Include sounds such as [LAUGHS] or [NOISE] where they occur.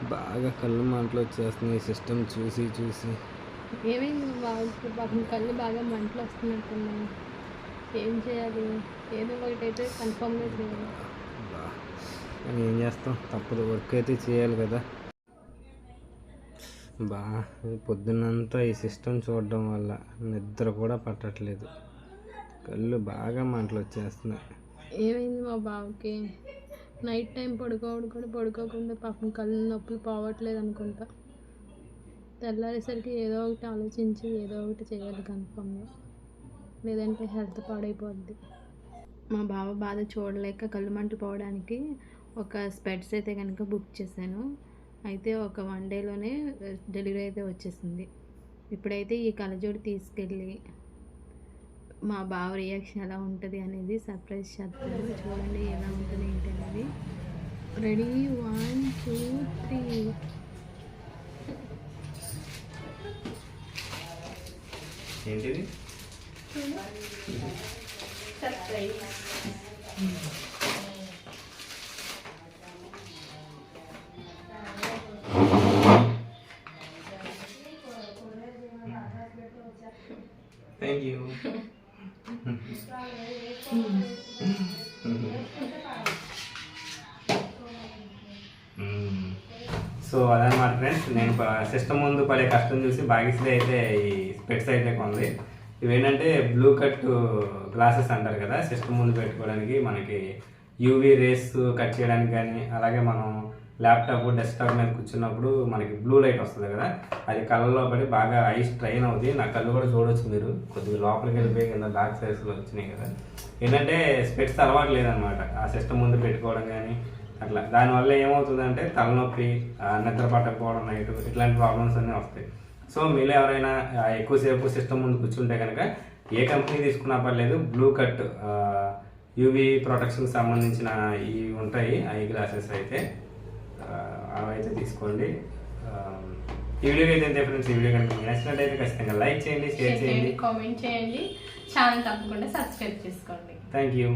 బాగా కళ్ళు మంటలు వచ్చేస్తున్నాయి. ఈ సిస్టమ్ చూసి చూసి. ఏమైంది బాగా పాపం కళ్ళు బాగా మంటలు వస్తున్నట్టున్నాయి. ఏం చేయాలి? ఏదో ఒకటి అయితే కన్ఫామ్గా చేయాలి. కానీ ఏం చేస్తాం? తప్పదు. వర్క్ అయితే చేయాలి కదా. బా పొద్దున్నంతా ఈ సిస్టమ్ చూడడం వల్ల నిద్ర కూడా పట్టట్లేదు. కళ్ళు బాగా మంటలు వచ్చేస్తున్నాయి. ఏమైంది మా బావకి నైట్ టైం పడుకోవడం కూడా పడుకోకుండా పాపం కళ్ళు నొప్పులు పోవట్లేదు అనుకుంటా. తెల్లారేసరికి ఏదో ఒకటి ఆలోచించి ఏదో ఒకటి చేయాలి కన్ఫామ్గా లేదంటే హెల్త్ పాడైపోద్ది. మా బావ బాధ చూడలేక కళ్ళు మంటలు పోవడానికి ఒక స్పెడ్స్ అయితే కనుక బుక్ చేశాను. అయితే ఒక వన్ డేలోనే డెలివరీ అయితే వచ్చేసింది. ఇప్పుడైతే ఈ కళ్ళజోడు తీసుకెళ్ళి మా బావ రియాక్షన్ ఎలా ఉంటుంది అనేది సర్ప్రైజ్ చేస్తాను చూడండి రెడీ వన్ టూ త్రీ ఏంటిది థ్యాంక్ యూ [LAUGHS] [LAUGHS] సో అదనమాట ఫ్రెండ్స్ నేను సిస్టమ్ ముందు పడే కష్టం చూసి భాగ్యశ్రీ అయితే ఈ స్పెట్స్ అయితే కొంది. ఇవేంటంటే బ్లూ కట్ గ్లాసెస్ అంటారు కదా సిస్టమ్ ముందు పెట్టుకోవడానికి మనకి యూవీ రేస్ కట్ చేయడానికి కానీ అలాగే మనం ల్యాప్టాప్ డెస్క్టాప్ మీద కూర్చున్నప్పుడు మనకి బ్లూ లైట్ వస్తుంది కదా అది కళ్ళలో పడి బాగా ఐ స్ట్రైన్ అవుతుంది నా కళ్ళు కూడా చూడొచ్చు మీరు. కొద్దిగా లోపలికి వెళ్ళిపోయి కింద డార్క్ సైడ్స్లో వచ్చినాయి కదా. ఏంటంటే స్పెట్స్ అలవాటు లేదనమాట ఆ సిస్టమ్ ముందు పెట్టుకోవడం కానీ అట్లా. దానివల్ల ఏమవుతుందంటే తలనొప్పి నిద్ర పట్టకపోవడం నైట్ ఇట్లాంటి ప్రాబ్లమ్స్ అన్నీ వస్తాయి. సో మీలో ఎవరైనా ఎక్కువసేపు సిస్టమ్ ముందు కూర్చుంటే కనుక ఏ కంపెనీ తీసుకున్నా పర్లేదు బ్లూ కట్ యూవి ప్రొటెక్షన్కి సంబంధించిన ఇవి ఉంటాయి ఐ గ్లాసెస్ అయితే అవైతే తీసుకోండి. ఈ వీడియోకి అయితే ఫ్రెండ్స్ ఈ వీడియో కనుక నచ్చినట్టయితే ఖచ్చితంగా లైక్ చేయండి షేర్ చేయండి కామెంట్ చేయండి. ఛానల్ తప్పకుండా సబ్స్క్రైబ్ చేసుకోండి. Thank you